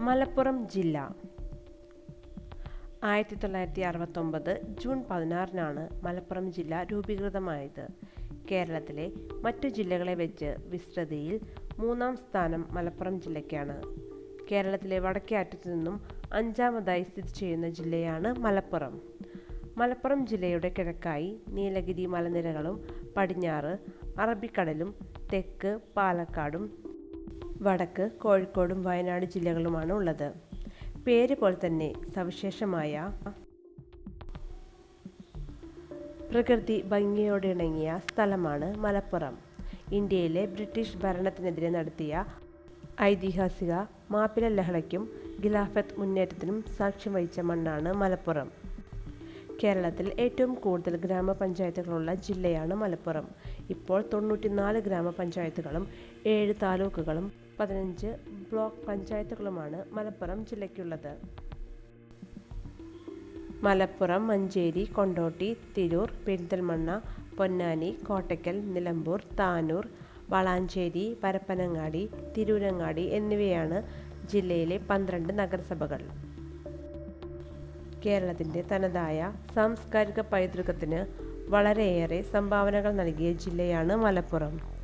മലപ്പുറം ജില്ല. ആയിരത്തി തൊള്ളായിരത്തി അറുപത്തൊമ്പത് ജൂൺ പതിനാറിനാണ് മലപ്പുറം ജില്ല രൂപീകൃതമായത്. കേരളത്തിലെ മറ്റു ജില്ലകളെ വെച്ച് വിസ്തൃതിയിൽ മൂന്നാം സ്ഥാനം മലപ്പുറം ജില്ലയ്ക്കാണ്. കേരളത്തിലെ വടക്കേ അറ്റത്തു നിന്നും അഞ്ചാമതായി സ്ഥിതി ചെയ്യുന്ന ജില്ലയാണ് മലപ്പുറം. മലപ്പുറം ജില്ലയുടെ കിഴക്കായി നീലഗിരി മലനിരകളും പടിഞ്ഞാറ് അറബിക്കടലും തെക്ക് പാലക്കാടും വടക്ക് കോഴിക്കോടും വയനാട് ജില്ലകളുമാണ് ഉള്ളത്. പേര് പോലെ തന്നെ സവിശേഷമായ പ്രകൃതി ഭംഗിയോടെ ഇണങ്ങിയ സ്ഥലമാണ് മലപ്പുറം. ഇന്ത്യയിലെ ബ്രിട്ടീഷ് ഭരണത്തിനെതിരെ നടത്തിയ ഐതിഹാസിക മാപ്പിള ലഹളയ്ക്കും ഖിലാഫത്ത് മുന്നേറ്റത്തിനും സാക്ഷ്യം വഹിച്ച മണ്ണാണ് മലപ്പുറം. കേരളത്തിൽ ഏറ്റവും കൂടുതൽ ഗ്രാമപഞ്ചായത്തുകളുള്ള ജില്ലയാണ് മലപ്പുറം. ഇപ്പോൾ തൊണ്ണൂറ്റിനാല് ഗ്രാമപഞ്ചായത്തുകളും ഏഴ് താലൂക്കുകളും പതിനഞ്ച് ബ്ലോക്ക് പഞ്ചായത്തുകളുമാണ് മലപ്പുറം ജില്ലയ്ക്കുള്ളത്. മലപ്പുറം മഞ്ചേരി കൊണ്ടോട്ടി തിരൂർ പെരിന്തൽമണ്ണ പൊന്നാനി കോട്ടയ്ക്കൽ നിലമ്പൂർ താനൂർ വളാഞ്ചേരി പരപ്പനങ്ങാടി തിരൂരങ്ങാടി എന്നിവയാണ് ജില്ലയിലെ പന്ത്രണ്ട് നഗരസഭകൾ. കേരളത്തിന്റെ തനതായ സാംസ്കാരിക പൈതൃകത്തിന് വളരെയേറെ സംഭാവനകൾ നൽകിയ ജില്ലയാണ് മലപ്പുറം.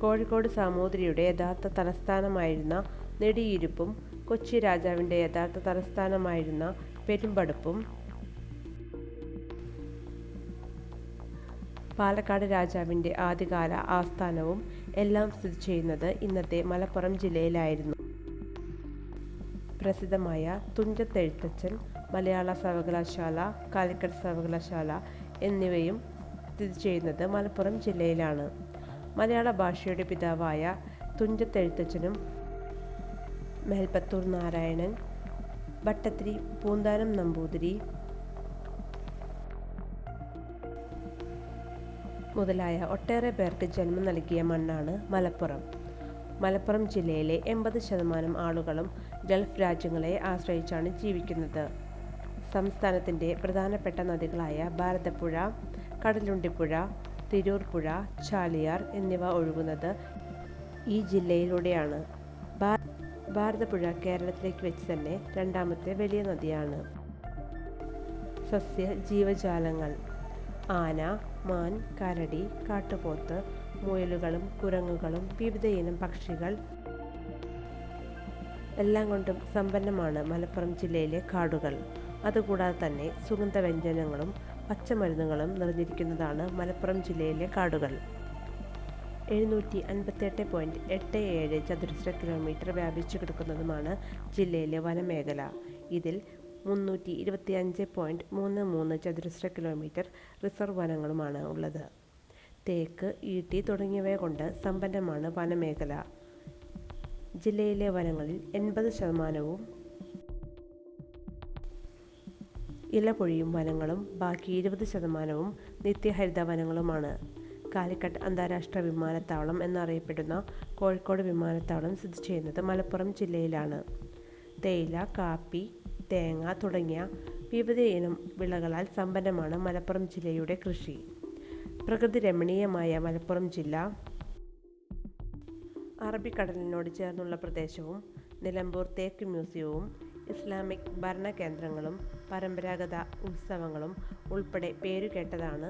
കോഴിക്കോട് സാമൂതിരിയുടെ യഥാർത്ഥ തലസ്ഥാനമായിരുന്ന നെടിയിരുപ്പും കൊച്ചി രാജാവിന്റെ യഥാർത്ഥ തലസ്ഥാനമായിരുന്ന പെരുമ്പടുപ്പും. പാലക്കാട് രാജാവിന്റെ ആദ്യകാല ആസ്ഥാനവും എല്ലാം സ്ഥിതി ചെയ്യുന്നത് ഇന്നത്തെ മലപ്പുറം ജില്ലയിലായിരുന്നു. പ്രസിദ്ധമായ തുഞ്ചത്തെഴുത്തച്ഛൻ മലയാള സർവകലാശാല കാലിക്കറ്റ് സർവകലാശാല എന്നിവയും സ്ഥിതി ചെയ്യുന്നത് മലപ്പുറം ജില്ലയിലാണ്. മലയാള ഭാഷയുടെ പിതാവായ തുഞ്ചത്തെഴുത്തച്ഛനും മേൽപ്പത്തൂർ നാരായണൻ ഭട്ടത്തിരി പൂന്താനം നമ്പൂതിരി മുതലായ ഒട്ടേറെ പേർക്ക് ജന്മം നൽകിയ മണ്ണാണ് മലപ്പുറം. മലപ്പുറം ജില്ലയിലെ എൺപത് ശതമാനം ആളുകളും ഗൾഫ് രാജ്യങ്ങളെ ആശ്രയിച്ചാണ് ജീവിക്കുന്നത്. സംസ്ഥാനത്തിന്റെ പ്രധാനപ്പെട്ട നദികളായ ഭാരതപ്പുഴ കടലുണ്ടിപ്പുഴ തിരൂർ പുഴ ചാലിയാർ എന്നിവ ഒഴുകുന്നത് ഈ ജില്ലയിലൂടെയാണ്. ഭാരതപ്പുഴ കേരളത്തിലേക്ക് വെച്ച് തന്നെ രണ്ടാമത്തെ വലിയ നദിയാണ്. സസ്യ ജീവജാലങ്ങൾ ആന മാൻ കരടി കാട്ടുപോത്ത് മുയലുകളും കുരങ്ങുകളും വിവിധയിനം പക്ഷികൾ എല്ലാം കൊണ്ടും സമ്പന്നമാണ് മലപ്പുറം ജില്ലയിലെ കാടുകൾ. അതുകൂടാതെ തന്നെ സുഗന്ധവ്യഞ്ജനങ്ങളും പച്ചമരുന്നുകളും നിറഞ്ഞിരിക്കുന്നതാണ് മലപ്പുറം ജില്ലയിലെ കാടുകൾ. എഴുന്നൂറ്റി അൻപത്തെട്ട് പോയിന്റ് എട്ട് ഏഴ് ചതുരശ്ര കിലോമീറ്റർ വ്യാപിച്ചു കിടക്കുന്നതുമാണ് ജില്ലയിലെ വനമേഖല. ഇതിൽ മുന്നൂറ്റി ഇരുപത്തി അഞ്ച് പോയിന്റ് മൂന്ന് മൂന്ന് ചതുരശ്ര കിലോമീറ്റർ റിസർവ് വനങ്ങളുമാണ് ഉള്ളത്. തേക്ക് ഈട്ടി തുടങ്ങിയവയെ കൊണ്ട് സമ്പന്നമാണ് വനമേഖല. ജില്ലയിലെ വനങ്ങളിൽ എൺപത് ശതമാനവും ഇലപൊഴിയും വനങ്ങളും ബാക്കി ഇരുപത് ശതമാനവും നിത്യഹരിത വനങ്ങളുമാണ് കാലിക്കട്ട് അന്താരാഷ്ട്ര വിമാനത്താവളം എന്നറിയപ്പെടുന്ന കോഴിക്കോട് വിമാനത്താവളം സ്ഥിതി ചെയ്യുന്നത് മലപ്പുറം ജില്ലയിലാണ്. തേയില കാപ്പി തേങ്ങ തുടങ്ങിയ വിവിധ ഇനം വിളകളാൽ സമ്പന്നമാണ് മലപ്പുറം ജില്ലയുടെ കൃഷി. പ്രകൃതി രമണീയമായ മലപ്പുറം ജില്ല. അറബിക്കടലിനോട് ചേർന്നുള്ള പ്രദേശവും നിലമ്പൂർ തേക്ക് മ്യൂസിയവും ഇസ്ലാമിക് ഭരണകേന്ദ്രങ്ങളും പരമ്പരാഗത ഉത്സവങ്ങളും ഉൾപ്പെടെ പേരുകേട്ടതാണ്